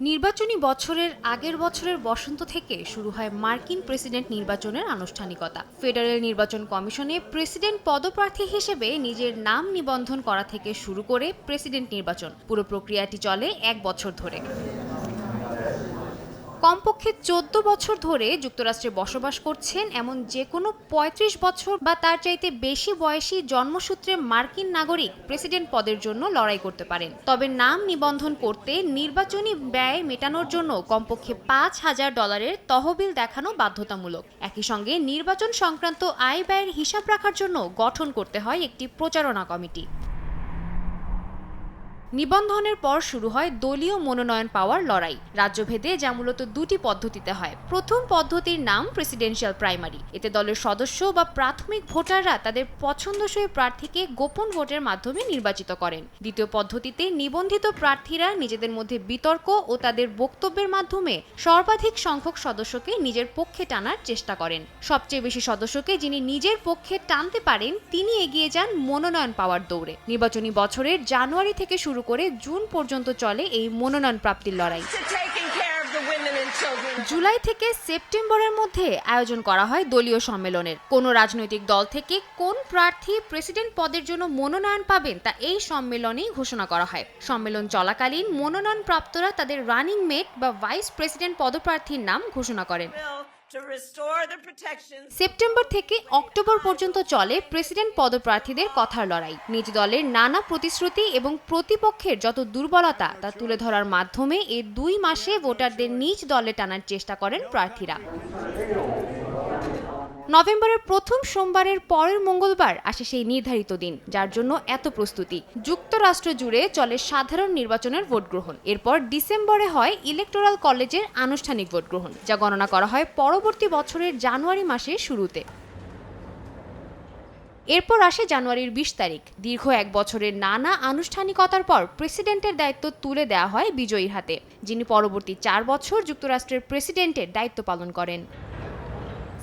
নির্বাচনী বছরের আগের বছরের বসন্ত থেকে শুরু হয় মার্কিন প্রেসিডেন্ট নির্বাচনের আনুষ্ঠানিকতা। ফেডারেল নির্বাচন কমিশনে প্রেসিডেন্ট পদপ্রার্থী হিসেবে নিজের নাম নিবন্ধন করা থেকে শুরু করে প্রেসিডেন্ট নির্বাচন। পুরো প্রক্রিয়াটি চলে এক বছর ধরে। কমপক্ষে চোদ্দ বছর ধরে যুক্তরাষ্ট্রে বসবাস করছেন এমন যে কোনো পঁয়ত্রিশ বছর বা তার চাইতে বেশি বয়সী জন্মসূত্রে মার্কিন নাগরিক প্রেসিডেন্ট পদের জন্য লড়াই করতে পারেন। তবে নাম নিবন্ধন করতে নির্বাচনী ব্যয় মেটানোর জন্য কমপক্ষে পাঁচ হাজার ডলারের তহবিল দেখানো বাধ্যতামূলক। একই সঙ্গে নির্বাচন সংক্রান্ত আয় ব্যয়ের হিসাব রাখার জন্য গঠন করতে হয় একটি প্রচারণা কমিটি। নিবন্ধনের পর শুরু হয় দলীয় মনোনয়ন পাওয়ার লড়াই। রাজ্যভেদে যা মূলত দুটি পদ্ধতিতে হয়। প্রথম পদ্ধতির নাম প্রেসিডেন্সিয়াল প্রাইমারি এতে দলের সদস্য বা প্রাথমিক ভোটাররা তাদের পছন্দসই প্রার্থীকে গোপন ভোটের মাধ্যমে নির্বাচিত করেন। দ্বিতীয় পদ্ধতিতে নিবন্ধিত প্রার্থীরা নিজেদের মধ্যে বিতর্ক ও তাদের বক্তব্যের মাধ্যমে সর্বাধিক সংখ্যক সদস্যকে নিজের পক্ষে টানার চেষ্টা করেন। সবচেয়ে বেশি সদস্যকে যিনি নিজের পক্ষে টানতে পারেন, তিনি এগিয়ে যান মনোনয়ন পাওয়ার দৌড়ে। নির্বাচনী বছরের জানুয়ারি থেকে শুরু করে জুন পর্যন্ত চলে এই মনোনয়ন প্রাপ্তির লড়াই. জুলাই থেকে সেপ্টেম্বরের মধ্যে আয়োজন করা হয় দলীয় সম্মেলনের। কোন রাজনৈতিক দল থেকে কোন প্রার্থী প্রেসিডেন্ট পদের জন্য মনোনয়ন পাবেন তা এই সম্মেলনেই ঘোষণা করা হয়। সম্মেলন চলাকালীন মনোনয়ন প্রাপ্তরা তাদের রানিং মেট বা ভাইস প্রেসিডেন্ট পদপ্রার্থীর নাম ঘোষণা করেন। সেপ্টেম্বর থেকে অক্টোবর পর্যন্ত চলে প্রেসিডেন্ট পদপ্রার্থীদের কথার লড়াই। নিজ দলের নানা প্রতিশ্রুতি এবং প্রতিপক্ষের যত দুর্বলতা তা তুলে ধরার মাধ্যমে এ দুই মাসে ভোটারদের নিজ দলে টানার চেষ্টা করেন প্রার্থীরা। নভেম্বরের প্রথম সোমবারের পরের মঙ্গলবার আসে সেই নির্ধারিত দিন, যার জন্য এত প্রস্তুতি। যুক্তরাষ্ট্র জুড়ে চলে সাধারণ নির্বাচনের ভোট গ্রহণ। এরপর ডিসেম্বরে হয় ইলেকটোরাল কলেজের আনুষ্ঠানিক ভোট গ্রহণ, যা গণনা করা হয় পরবর্তী বছরের জানুয়ারি মাসের শুরুতে। এরপর আসে জানুয়ারির বিশ তারিখ। দীর্ঘ এক বছরের নানা আনুষ্ঠানিকতার পর প্রেসিডেন্টের দায়িত্ব তুলে দেওয়া হয় বিজয়ীর হাতে, যিনি পরবর্তী চার বছর যুক্তরাষ্ট্রের প্রেসিডেন্টের দায়িত্ব পালন করেন।